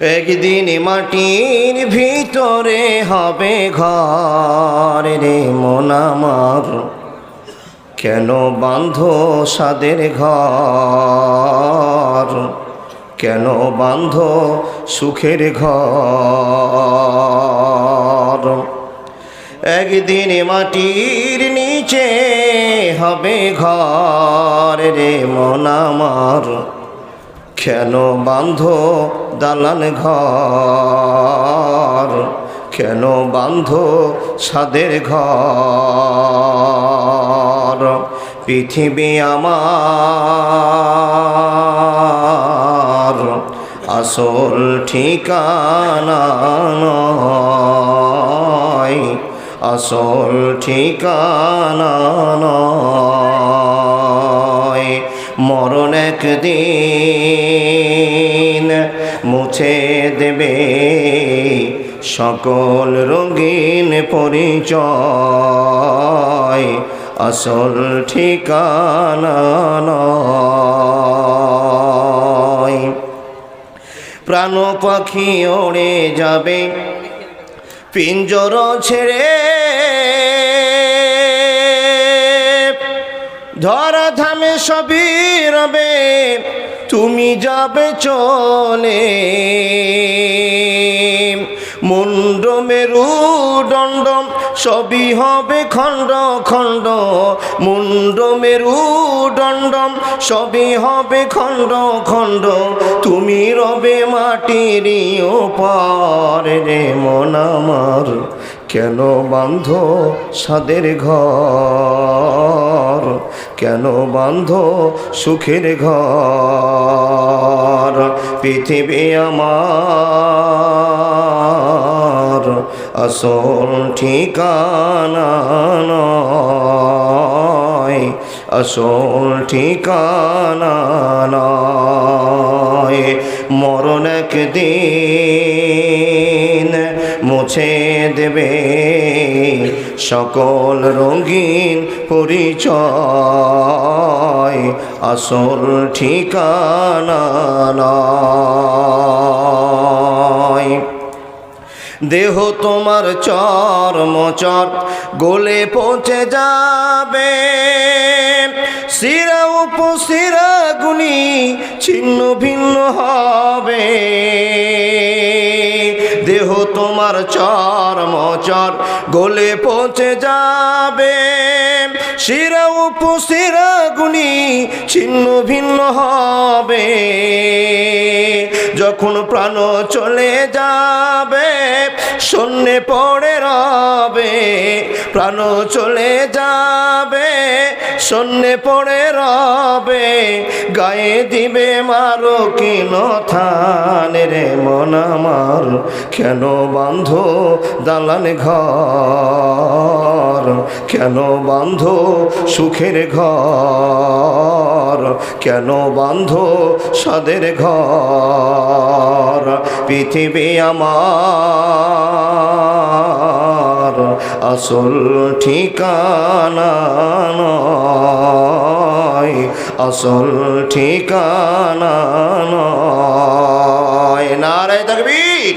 একদিন মাটির ভিতরে হবে ঘর রে মন আমার। কেন বান্ধ সাদের ঘর? কেন বান্ধ সুখের ঘর? একদিন মাটির নিচে হবে ঘর রে মন আমার। কেন বান্ধ দালান ঘর? কেন বান্ধ সাদের ঘর? পৃথিবী আমার আসল ঠিকানা নয়। আসল ঠিকানা নয়। মরণ একদিন মুছে দেবে সকল রঙিন পরিচয়, আসল ঠিকানা প্রাণ পাখি ওড়ে যাবে, পিঞ্জর ছেড়ে ধরা ধামে সবই রবে, তুমি যাবে চলে। মুন্ড মেরু দণ্ড সবই হবে খণ্ড খণ্ড। মুন্ড মেরু দণ্ড সবই হবে খণ্ড খণ্ড। তুমি রবে মাটির ওপার রে মন আমার, কেন বান্ধ সাদের ঘর? কেন বান্ধ সুখের ঘর? পৃথিবী আমার আসল ঠিকানা আসল ঠিকানা নয়। মরণ একদিন মুছে দেবে সকল রঙিন পরিচয়। আসল ঠিকানা নয়। দেহ তোমার চর্ম চর গোলে পৌঁছে যাবে। শিরা উপশিরা গুনি ছিন্ন ভিন্ন হবে। দেহ তোমার চর্ম চর গোলে পৌঁছে যাবে। শিরা উপশিরা গুনি ছিন্ন ভিন্ন হবে। যখন প্রাণ চলে যাবে শূন্যে পড়ে রবে, প্রাণ চলে যাবে। শূন্যে পড়ে রবে, গায়ে দিবে মারো কিন থান রে মন আমার। কেন বান্ধ দালান ঘর? কেন বান্ধ সুখের ঘর? কেন বান্ধ সাদের ঘর? পৃথিবী আমার আসল ঠিকানা নয় আসল ঠিকানা নয়। নারায় তকবীর।